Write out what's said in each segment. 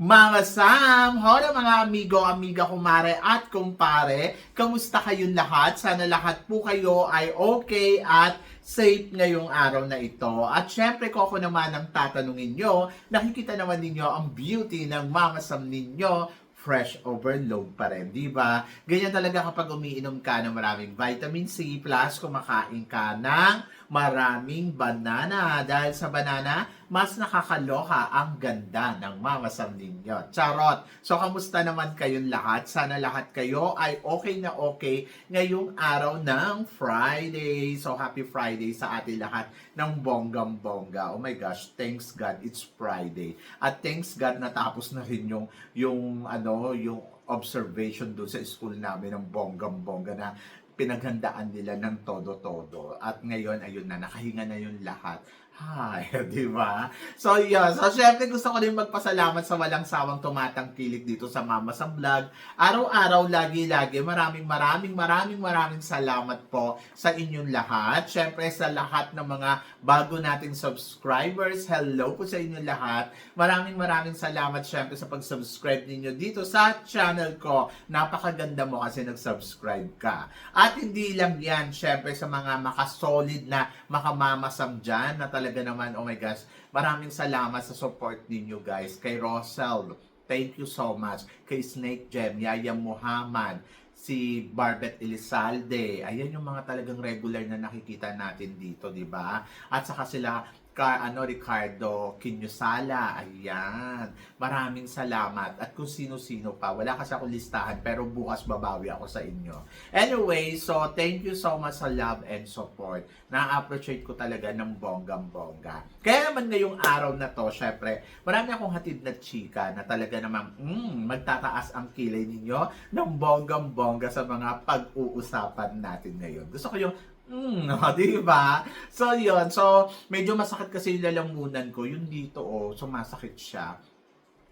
Mama Sam. Hola mga amigo, amiga, kumare at kumpare. Kamusta kayong lahat? Sana lahat po kayo ay okay at safe ngayong araw na ito. At syempre ko ako naman ang tatanungin nyo, nakikita naman ninyo ang beauty ng Mama Sam ninyo fresh overload pa rin, di ba? Ganyan talaga kapag umiinom ka ng maraming vitamin C plus kumakain ka ng maraming banana. Dahil sa banana, mas nakakaloka ang ganda ng mamasam ninyo. Charot! So, kamusta naman kayong lahat? Sana lahat kayo ay okay na okay ngayong araw ng Friday. So, happy Friday sa ating lahat ng bonggam-bongga. Oh my gosh, thanks God, it's Friday. At thanks God, natapos na rin yung, yung, ano, yung observation doon sa school namin ng bonggam-bongga na pinaghandaan nila ng todo-todo. At ngayon, ayun na, nakahinga na yung lahat. Hi, di ba? So, yun. So, syempre gusto ko din magpasalamat sa walang sawang tumatangkilik dito sa Mama sa Vlog. Araw-araw, lagi-lagi, maraming maraming maraming maraming salamat po sa inyong lahat. Syempre sa lahat ng mga bago nating subscribers, hello po sa inyong lahat. Maraming maraming salamat syempre sa pag-subscribe ninyo dito sa channel ko. Napakaganda mo kasi nag-subscribe ka. At hindi lang yan, syempre sa mga makasolid na makamamasam dyan na talaga naman, oh my gosh, maraming salamat sa support ninyo guys. Kay Rosel, thank you so much. Kay Snake Gem, Yaya Muhammad, si Barbet Elizalde. Ayan yung mga talagang regular na nakikita natin dito, di ba? At saka sila ka, ano, Ricardo Kinyosala. Ayan. Maraming salamat. At kung sino-sino pa. Wala kasi ako listahan, pero bukas babawi ako sa inyo. Anyway, so thank you so much sa love and support. Na-appreciate ko talaga ng bonggang-bongga. Kaya naman ngayong araw na to, syempre, marami akong hatid na chika na talaga naman, mm, magtataas ang kilay ninyo ng bonggang-bongga sa mga pag-uusapan natin ngayon. Gusto ko yung Mm, no, di ba? So, yun. So, medyo masakit kasi yung lalamunan ko. Yung dito, oh, sumasakit siya.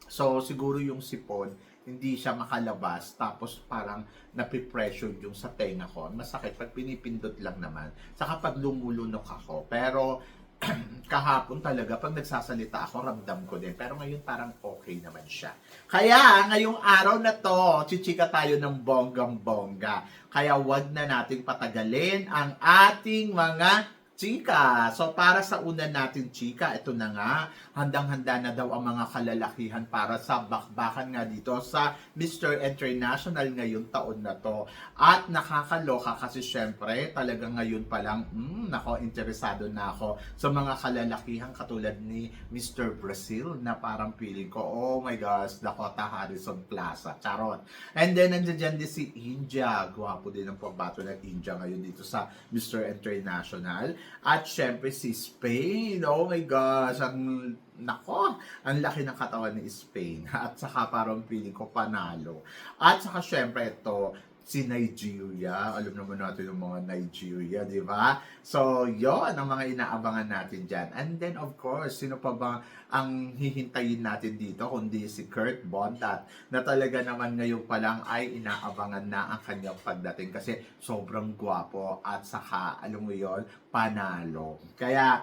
So, siguro yung sipon, hindi siya makalabas. Tapos, parang napipressure yung sa tenga ko. Masakit pag pinipindot lang naman. Saka pag lumulunok ako. Pero, kahapon talaga, pag nagsasalita ako, ramdam ko din. Pero ngayon parang okay naman siya. Kaya, ngayong araw na to, chichika tayo ng bonggang-bongga. Kaya wag na nating patagalin ang ating mga chika. So, para sa una natin chika, ito na nga, handang-handa na daw ang mga kalalakihan para sa bakbakan nga dito sa Mr. International ngayong taon na to. At nakakaloka kasi syempre, talaga ngayon pa lang, mm, nako, interesado na ako sa mga kalalakihan katulad ni Mr. Brazil na parang feeling ko, oh my gosh, Dakota Harrison Plaza. Charot. And then, nandiyan din si India. Gwapo din ang pambato ng India ngayon dito sa Mr. International. At syempre si Spain. Oh my gosh, ang nako, ang laki ng katawan ni Spain. At saka parang feeling ko panalo. At saka syempre ito, si Nigeria. Alam naman natin yung mga Nigeria, di ba? So, yon ang mga inaabangan natin dyan. And then, of course, sino pa ba ang hihintayin natin dito kundi si Kurt Bondat na talaga naman ngayon pa lang ay inaabangan na ang kanyang pagdating kasi sobrang gwapo at saka, alam mo yon panalo. Kaya,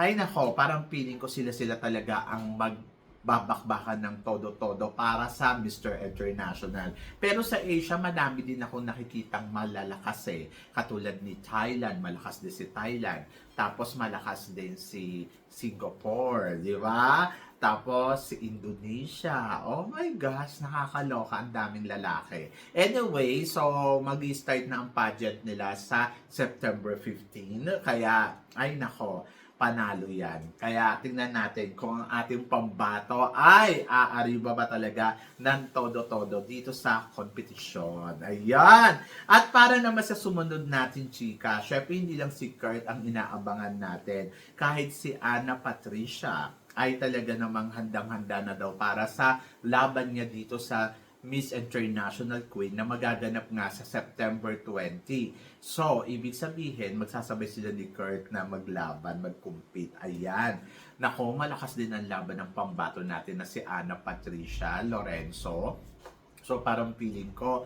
ay nako, parang feeling ko sila-sila talaga ang mag babakbakan ng todo-todo para sa Mr. International. Pero sa Asia, madami din ako nakikitang malalakas eh. Katulad ni Thailand, malakas din si Thailand. Tapos malakas din si Singapore, di ba? Tapos si Indonesia. Oh my gosh, nakakaloka. Ang daming lalaki. Anyway, so mag-start na ang pageant nila sa September 15. Kaya, ay nako, panalo yan. Kaya tingnan natin kung ang ating pambato ay aariba ba talaga ng todo-todo dito sa kompetisyon. Ayan! At para naman sa sumunod natin, chika, syempre hindi lang si Kurt ang inaabangan natin. Kahit si Ana Patricia ay talaga namang handang-handa na daw para sa laban niya dito sa Miss International Queen na magaganap nga sa September 20. So, ibig sabihin, magsasabay sila ni Kurt na maglaban, mag-compete. Ayan. Nako, malakas din ang laban ng pambato natin na si Ana Patricia Lorenzo. So parang feeling ko,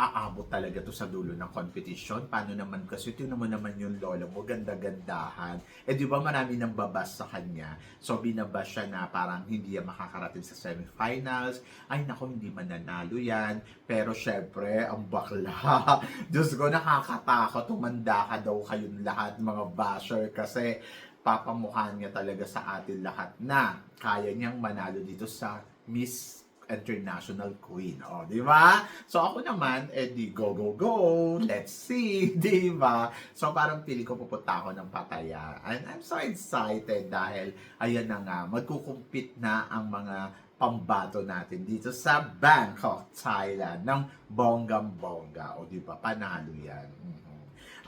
aabot talaga to sa dulo ng competition. Paano naman kasi tingnan mo naman yung lola mo, ganda-gandahan. Eh di ba marami nang babas sa kanya. So binabas siya na parang hindi yan makakarating sa semifinals. Ay nako, hindi mananalo yan. Pero syempre, ang bakla. Diyos ko, nakakatakot. Tumanda ka daw kayong lahat, mga basher. Kasi papamukhaan niya talaga sa atin lahat na kaya niyang manalo dito sa Miss International Queen. O, di ba? So, ako naman, eh go, go, go. Let's see. Di ba? So, parang pili ko pupunta ako ng Pattaya. And I'm so excited dahil, ayan na nga, magkukumpit na ang mga pambato natin dito sa Bangkok, Thailand, ng bonggang-bongga. O, di ba? Panalo yan. Mhm.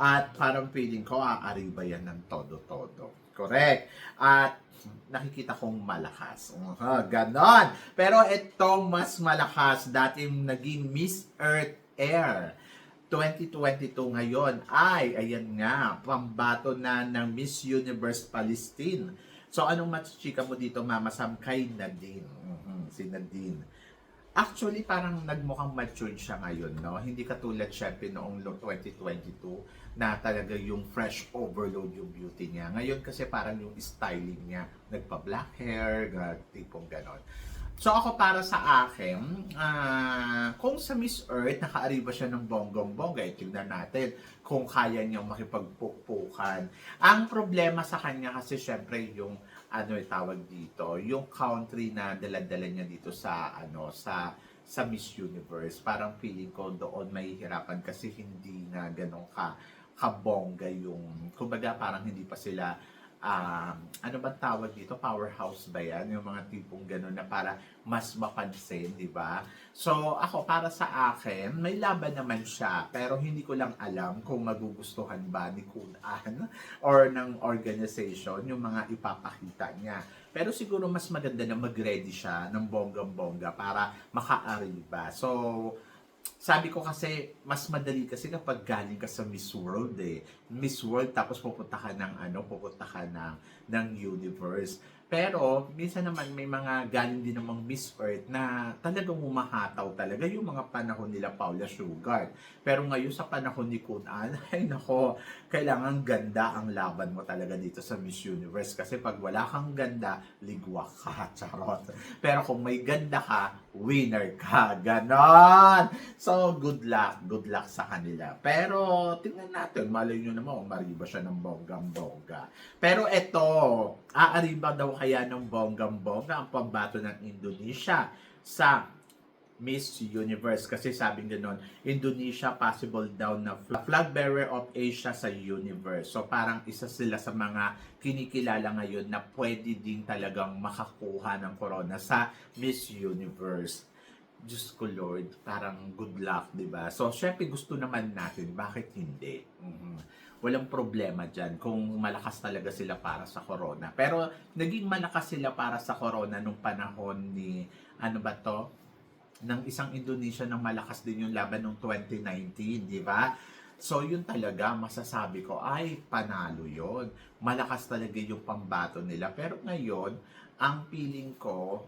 At parang feeling ko, aariba yan ng todo-todo. Correct. At nakikita kong malakas. Uh, ganon. Pero itong mas malakas, dating naging Miss Earth Air 2022 ngayon ay, ayan nga, pambato na ng Miss Universe Palestine. So, anong machika mo dito, Mama Sam, kay Nadine? Mhm, si Nadine. Actually, parang nagmukhang matured siya ngayon, no? Hindi katulad syempre noong lo- 2022 na talaga yung fresh overload yung beauty niya. Ngayon kasi parang yung styling niya, nagpa-black hair, tipong ganon. So ako para sa akin, ah, kung sa Miss Earth, nakaariba siya ng bonggong-bongga, eh, tignan natin kung kaya niyang makipagpukpukan. Ang problema sa kanya kasi syempre yung ano yung tawag dito, yung country na dala-dala niya dito sa ano sa sa Miss Universe. Parang feeling ko doon mahihirapan kasi hindi na ganun ka kabongga yung kumbaga parang hindi pa sila um, ano ba tawag dito? Powerhouse ba yan? Yung mga tipong gano'n na para mas mapansin, di ba? So, ako, para sa akin, may laban naman siya, pero hindi ko lang alam kung magugustuhan ba ni Kun An or ng organization yung mga ipapakita niya. Pero siguro mas maganda na mag-ready siya ng bonggang-bongga para maka-arriba. So, sabi ko kasi mas madali kasi kapag galing ka sa Miss World eh. Miss World tapos pupunta ka ng ano, pupunta ka ng ng universe. Pero minsan naman may mga galing din namang Miss Earth na talagang humahataw talaga yung mga panahon nila Paula Sugar. Pero ngayon sa panahon ni Kun An, ay nako, kailangan ganda ang laban mo talaga dito sa Miss Universe kasi pag wala kang ganda, ligwa ka, charot. Pero kung may ganda ka, winner ka. Ganon! So, good luck. Good luck sa kanila. Pero, tingnan natin. Malay nyo naman, umariba siya ng bonggang-bongga. Pero eto, aariba daw kaya ng bonggang-bongga ang pambato ng Indonesia sa Miss Universe kasi sabing gano'n, Indonesia possible daw na fl- flag bearer of Asia sa universe. So parang isa sila sa mga kinikilala ngayon na pwede din talagang makakuha ng corona sa Miss Universe. Diyos ko Lord, parang good luck, di ba? So, syempre gusto naman natin, bakit hindi? Mhm. Walang problema dyan kung malakas talaga sila para sa corona. Pero, naging malakas sila para sa corona nung panahon ni, ano ba to? ng isang Indonesia na malakas din yung laban ng 2019, di ba? So, yun talaga, masasabi ko, ay, panalo yon Malakas talaga yung pambato nila. Pero ngayon, ang feeling ko,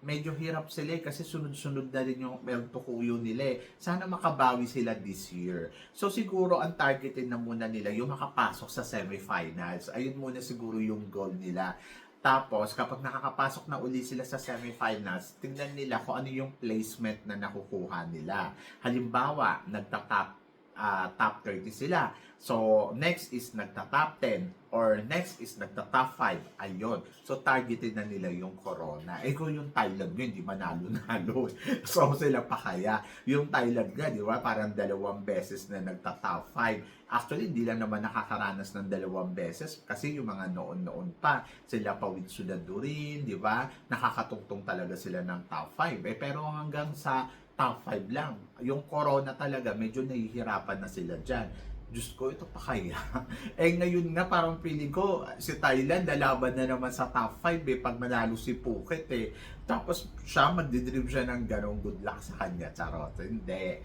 medyo hirap sila eh, kasi sunod-sunod na rin yung El Tukuyo nila eh. Sana makabawi sila this year. So siguro ang targetin na muna nila yung makapasok sa semifinals. Ayun muna siguro yung goal nila. Tapos, kapag nakakapasok na uli sila sa semifinals, tingnan nila kung ano yung placement na nakukuha nila. Halimbawa, nagta-top ah, top 30 sila. So, next is nagta-top 10 or next is nagta-top 5. Ayun. So, targeted na nila yung corona. Eh, kung yung Thailand yun, di manalo-nalo. so, sila pa kaya. Yung Thailand nga, di ba, parang dalawang beses na nagta-top 5. Actually, hindi lang naman nakakaranas ng dalawang beses kasi yung mga noon-noon pa, sila pa with Sudadurin, di ba? Nakakatungtong talaga sila ng top 5. Eh, pero hanggang sa top 5 lang. Yung corona talaga, medyo nahihirapan na sila dyan. Diyos ko, ito pa kaya? eh ngayon nga parang feeling ko, si Thailand lalaban na naman sa top 5 eh, pag manalo si Phuket eh. Tapos siya, magdidream siya ng ganong good luck sa kanya, charot. Hindi.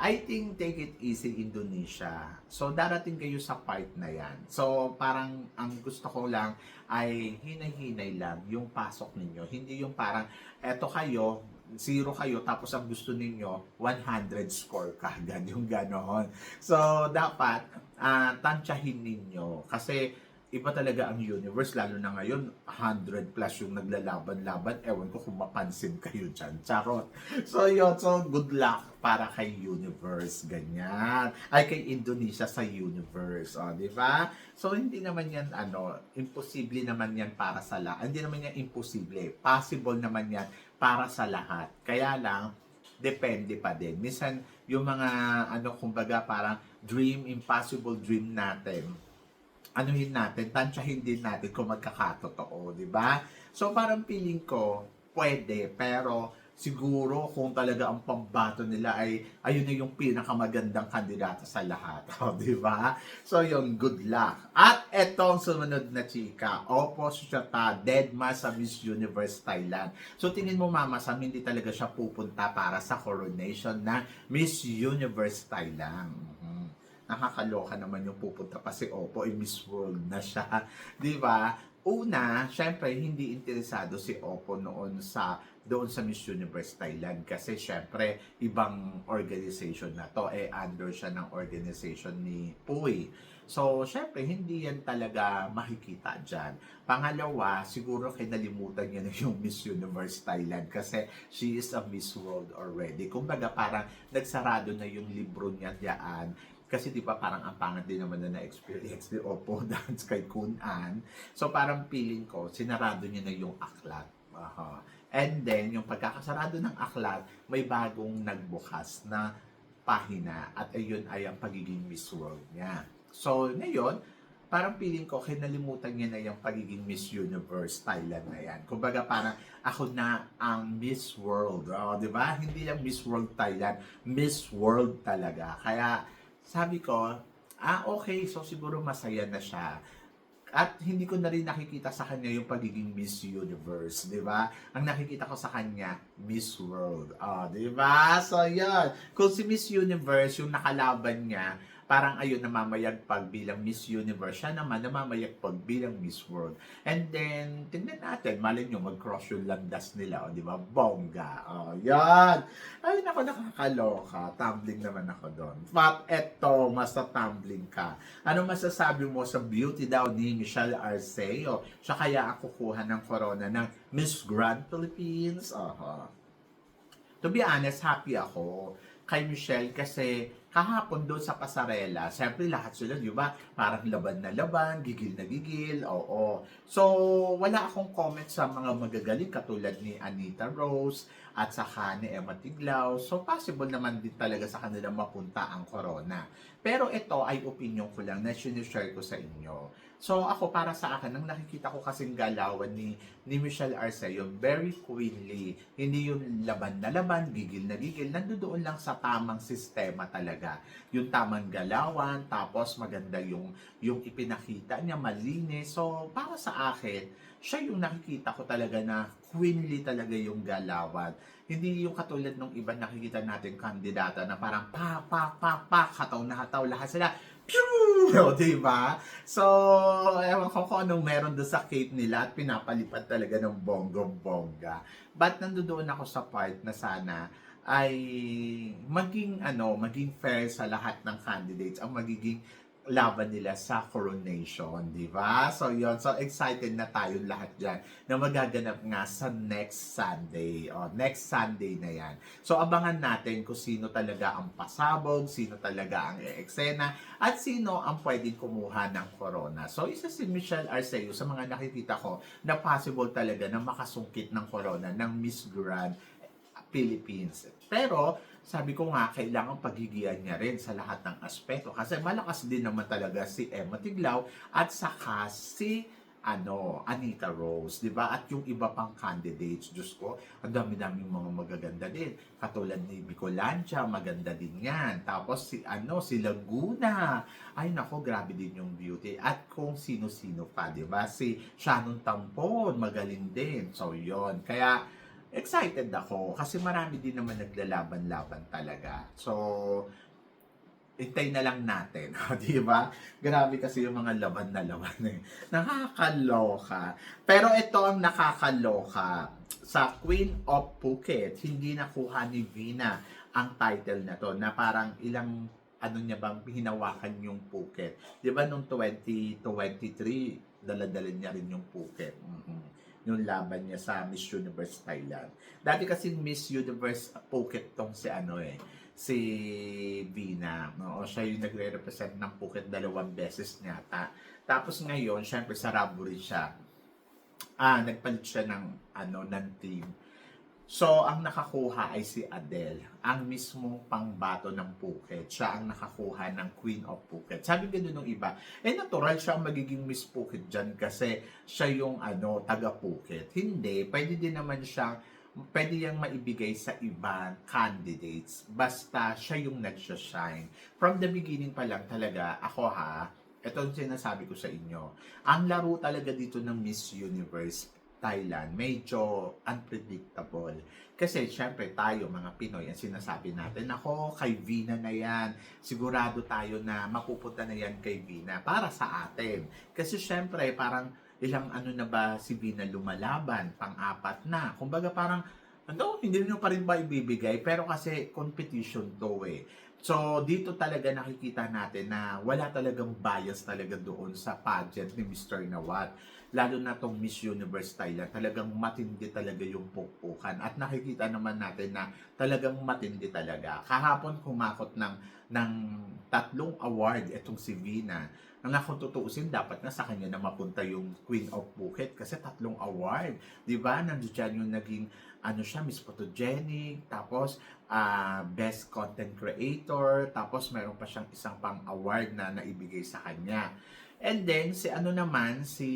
I think take it easy Indonesia. So darating kayo sa part na yan. So parang ang gusto ko lang ay hinay-hinay lang yung pasok ninyo. Hindi yung parang eto kayo, zero kayo, tapos ang gusto ninyo 100 score kagad yung ganon. So dapat ah tansyahin ninyo kasi iba talaga ang universe, lalo na ngayon, 100 plus yung naglalaban-laban. Ewan ko kung mapansin kayo dyan. Charot. So, yun. So, good luck para kay universe. Ganyan. Ay, kay Indonesia sa universe. O, di ba? So, hindi naman yan, ano, imposible naman yan para sa lahat. Hindi naman yan imposible. Possible naman yan para sa lahat. Kaya lang, depende pa din. Minsan, yung mga, ano, kumbaga, parang dream, impossible dream natin, anuhin natin, tansyahin din natin kung magkakatotoo, di ba? So parang feeling ko, pwede, pero siguro kung talaga ang pambato nila ay ayun na yung pinakamagandang kandidato sa lahat. O, di ba? So yun, good luck. At etong sumunod na chika, Opo Suchata, Deadma sa Miss Universe Thailand. So tingin mo Mama Sam, hindi talaga siya pupunta para sa coronation na Miss Universe Thailand. Mhm nakakaloka naman yung pupunta pa si Oppo, eh, Miss World na siya. Di ba? Una, syempre, hindi interesado si Oppo noon sa doon sa Miss Universe Thailand kasi syempre ibang organization na to eh under siya ng organization ni Puy. So, syempre, hindi yan talaga makikita dyan. Pangalawa, siguro kinalimutan niya na yung Miss Universe Thailand kasi she is a Miss World already. Kumbaga, parang nagsarado na yung libro niya diyan kasi di ba parang ang pangat din naman na na-experience ni Oppo dance kay Kun An. So parang feeling ko, sinarado niya na yung aklat. Aha. And then, yung pagkakasarado ng aklat, may bagong nagbukas na pahina at ayun ay ang pagiging Miss World niya. So, ngayon, parang feeling ko, kinalimutan niya na yung pagiging Miss Universe Thailand na yan. Kumbaga parang ako na ang Miss World. Oh, di ba? Hindi lang Miss World Thailand, Miss World talaga. Kaya, sabi ko, ah okay, so siguro masaya na siya. At hindi ko na rin nakikita sa kanya yung pagiging Miss Universe, di ba? Ang nakikita ko sa kanya, Miss World. Ah, di ba? So, yan. Kung si Miss Universe, yung nakalaban niya, parang ayun namamayagpag bilang Miss Universe. Siya naman namamayagpag bilang Miss World. And then, tingnan natin, malin nyo, mag-cross yung landas nila, o di ba? Bongga. O, yan. Ay, nako, nakakaloka. Tumbling naman ako doon. But eto, masa tumbling ka. Ano masasabi mo sa beauty daw ni Michelle Arceo? Siya kaya ang kukuha ng corona ng Miss Grand Philippines? Aha. To be honest, happy ako kay Michelle kasi kahapon doon sa pasarela, siyempre lahat sila, di ba? Parang laban na laban, gigil na gigil, oo. So, wala akong comment sa mga magagaling katulad ni Anita Rose at saka ni Emma Tiglao. So, possible naman din talaga sa kanila mapunta ang corona. Pero ito ay opinion ko lang na sinishare ko sa inyo. So, ako para sa akin, nang nakikita ko kasing galawan ni, ni Michelle Arceo, very queenly. Hindi yung laban na laban, gigil na gigil. Nandoon lang sa tamang sistema talaga. Yung tamang galawan, tapos maganda yung, yung ipinakita niya, malinis. So, para sa akin, siya yung nakikita ko talaga na queenly talaga yung galawan. Hindi yung katulad ng iba nakikita natin kandidata na parang pa, pa, pa, pa, hataw na hataw, lahat sila, pew! O, diba? So, ewan ko kung anong meron doon sa cape nila at pinapalipad talaga ng bonggong-bongga. But nandoon ako sa part na sana ay maging ano, maging fair sa lahat ng candidates ang magiging laban nila sa coronation, di ba? So, yon So, excited na tayo lahat dyan na magaganap nga sa next Sunday. O, next Sunday na yan. So, abangan natin kung sino talaga ang pasabog, sino talaga ang eksena, at sino ang pwedeng kumuha ng corona. So, isa si Michelle Arceo sa mga nakikita ko na possible talaga na makasungkit ng corona ng Miss Grand Philippines. Pero, sabi ko nga, kailangan pagigian niya rin sa lahat ng aspeto. Kasi malakas din naman talaga si Emma Tiglao at saka si ano, Anita Rose, di ba? At yung iba pang candidates, Diyos ko, ang dami-dami mga magaganda din. Katulad ni Bicolancha, maganda din yan. Tapos si, ano, si Laguna. Ay, nako, grabe din yung beauty. At kung sino-sino pa, di ba? Si Shannon Tampon, magaling din. So, yon Kaya, excited ako kasi marami din naman naglalaban-laban talaga. So, hintay na lang natin, di ba? Grabe kasi yung mga laban na laban eh. Nakakaloka. Pero ito ang nakakaloka. Sa Queen of Phuket, hindi nakuha ni Vina ang title na to na parang ilang ano niya bang hinawakan yung Phuket. Di ba nung 2023, daladala niya rin yung Phuket. Mhm. Yung laban niya sa Miss Universe Thailand. Dati kasi Miss Universe Phuket tong si ano eh, si Vina. No? Siya yung nagre-represent ng Phuket dalawang beses niya. Tapos ngayon, syempre sa Rabu rin siya. Ah, nagpalit siya ng ano ng team. So, ang nakakuha ay si Adele, ang mismong pangbato ng Phuket. Siya ang nakakuha ng Queen of Phuket. Sabi ganun ng iba, eh natural siya ang magiging Miss Phuket dyan kasi siya yung ano, taga Phuket. Hindi, pwede din naman siyang pwede yang maibigay sa ibang candidates basta siya yung nagsha-shine. From the beginning pa lang talaga, ako ha, ito yung sinasabi ko sa inyo. Ang laro talaga dito ng Miss Universe Thailand, medyo unpredictable. Kasi syempre tayo mga Pinoy, ang sinasabi natin, ako kay Vina na yan, sigurado tayo na mapupunta na yan kay Vina para sa atin. Kasi syempre parang ilang ano na ba si Vina lumalaban, pang-apat na. Kumbaga parang, ano, hindi nyo pa rin ba ibibigay? Pero kasi competition to eh. So, dito talaga nakikita natin na wala talagang bias talaga doon sa pageant ni Mr. Nawat. Lalo na tong Miss Universe Thailand, talagang matindi talaga yung pukpukan. At nakikita naman natin na talagang matindi talaga. Kahapon kumakot ng, ng tatlong award itong si Vina. Ang kung tutuusin, dapat na sa kanya na mapunta yung Queen of Phuket kasi tatlong award. Di ba? Nandiyan yung naging ano siya, Miss Photogenic, tapos ah, Best Content Creator, tapos meron pa siyang isang pang award na naibigay sa kanya. And then, si ano naman, si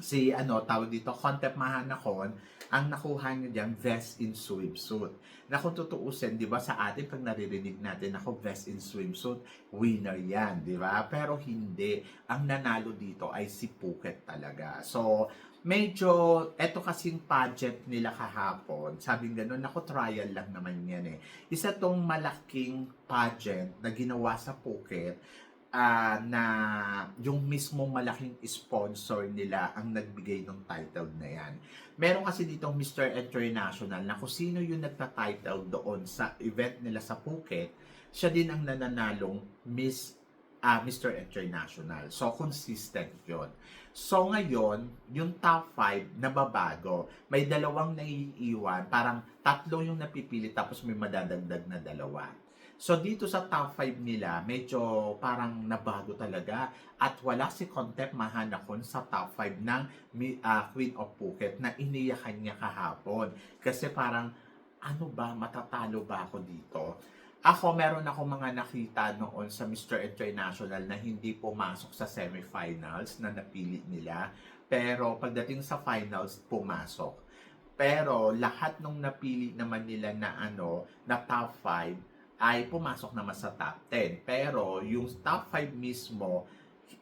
si ano, tawag dito, Concept Mahanakon, ang nakuha niya diyan vest in swimsuit. Na kung tutuusin, di ba, sa atin, pag naririnig natin, ako, vest in swimsuit, winner yan, di ba? Pero hindi. Ang nanalo dito ay si Phuket talaga. So, medyo, eto kasing pageant nila kahapon, sabing ganun, ako, trial lang naman yan eh. Isa tong malaking pageant na ginawa sa Phuket, ah, na yung mismong malaking sponsor nila ang nagbigay ng title na yan. Meron kasi ditong Mr. International na kung sino yung nagta-title doon sa event nila sa Phuket, siya din ang nananalong Miss ah, Mr. International. So, consistent yon. So, ngayon, yung top 5 nababago. May dalawang naiiwan. Parang tatlo yung napipili tapos may madadagdag na dalawa. So dito sa top 5 nila, medyo parang nabago talaga at wala si Contep Mahanakon sa top 5 ng ah, Queen of Phuket na iniyakan niya kahapon. Kasi parang, ano ba, matatalo ba ako dito? Ako, meron ako mga nakita noon sa Mr. International na hindi pumasok sa semifinals na napili nila. Pero pagdating sa finals, pumasok. Pero lahat nung napili naman nila na ano, na top 5, ay pumasok naman sa top 10. Pero yung top 5 mismo,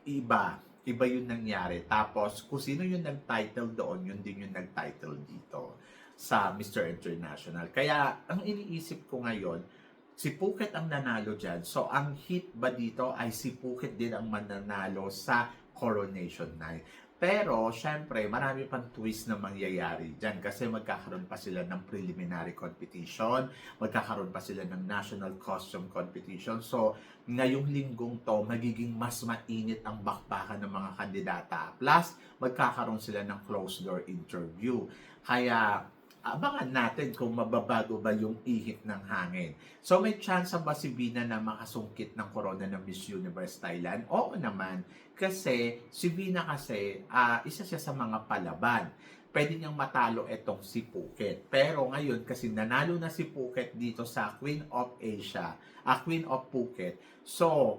iba. Iba yung nangyari. Tapos, kung sino yung nag-title doon, yun din yung nag-title dito sa Mr. International. Kaya, ang iniisip ko ngayon, si Phuket ang nanalo dyan. So, ang hit ba dito ay si Phuket din ang mananalo sa Coronation Night. Pero, syempre, marami pang twist na mangyayari dyan kasi magkakaroon pa sila ng preliminary competition, magkakaroon pa sila ng national costume competition. So, ngayong linggong to, magiging mas mainit ang bakbakan ng mga kandidata. Plus, magkakaroon sila ng closed door interview. Kaya, abangan natin kung mababago ba yung ihip ng hangin. So may chance ba si Bina na makasungkit ng corona ng Miss Universe Thailand? Oo naman, kasi si Bina kasi ah, isa siya sa mga palaban. Pwede niyang matalo etong si Phuket. Pero ngayon, kasi nanalo na si Phuket dito sa Queen of Asia, ah, Queen of Phuket. So,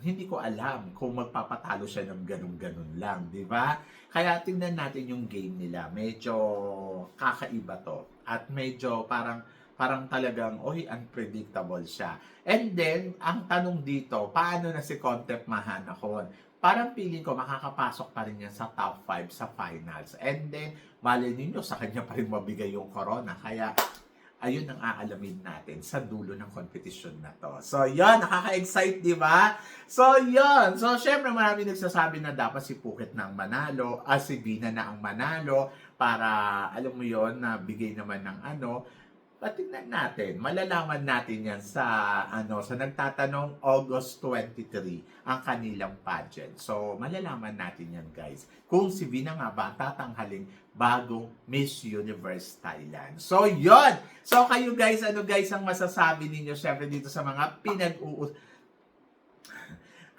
hindi ko alam kung magpapatalo siya ng ganun-ganun lang, di ba? Kaya tingnan natin yung game nila. Medyo kakaiba to. At medyo parang parang talagang, oy, unpredictable siya. And then, ang tanong dito, paano na si Contep Mahanakon? Parang feeling ko makakapasok pa rin yan sa top 5 sa finals. And then, mali ninyo, sa kanya pa rin mabigay yung corona. Kaya, ayun ang aalamin natin sa dulo ng competition na to. So, yun, nakaka-excite, di ba? So, yun. So, syempre, marami nagsasabi na dapat si Phuket na ang manalo, as si Vina na ang manalo, para, alam mo yon na bigay naman ng ano, Patingnan natin, malalaman natin yan sa ano sa nagtatanong August 23 ang kanilang pageant. So malalaman natin yan guys. Kung si Vina nga ba ang tatanghaling bagong Miss Universe Thailand. So yon. So kayo guys, ano guys ang masasabi ninyo syempre dito sa mga pinag-uus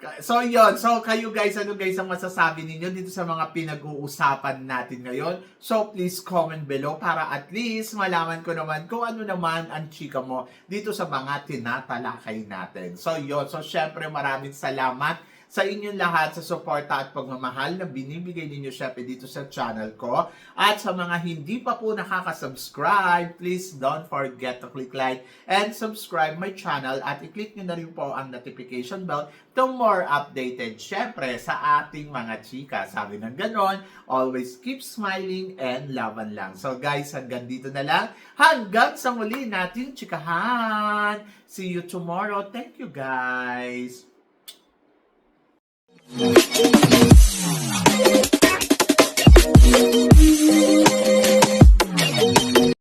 So yon, so kayo guys, ano guys ang masasabi ninyo dito sa mga pinag-uusapan natin ngayon? So please comment below para at least malaman ko naman kung ano naman ang chika mo dito sa mga tinatalakay natin. So yon, so syempre maraming salamat sa inyong lahat sa suporta at pagmamahal na binibigay ninyo syempre dito sa channel ko. At sa mga hindi pa po nakaka-subscribe, please don't forget to click like and subscribe my channel at i-click nyo na rin po ang notification bell to more updated syempre sa ating mga chika. Sabi ng ganon, always keep smiling and laban lang. So guys, hanggang dito na lang. Hanggang sa muli nating chikahan. See you tomorrow. Thank you guys. Thank you.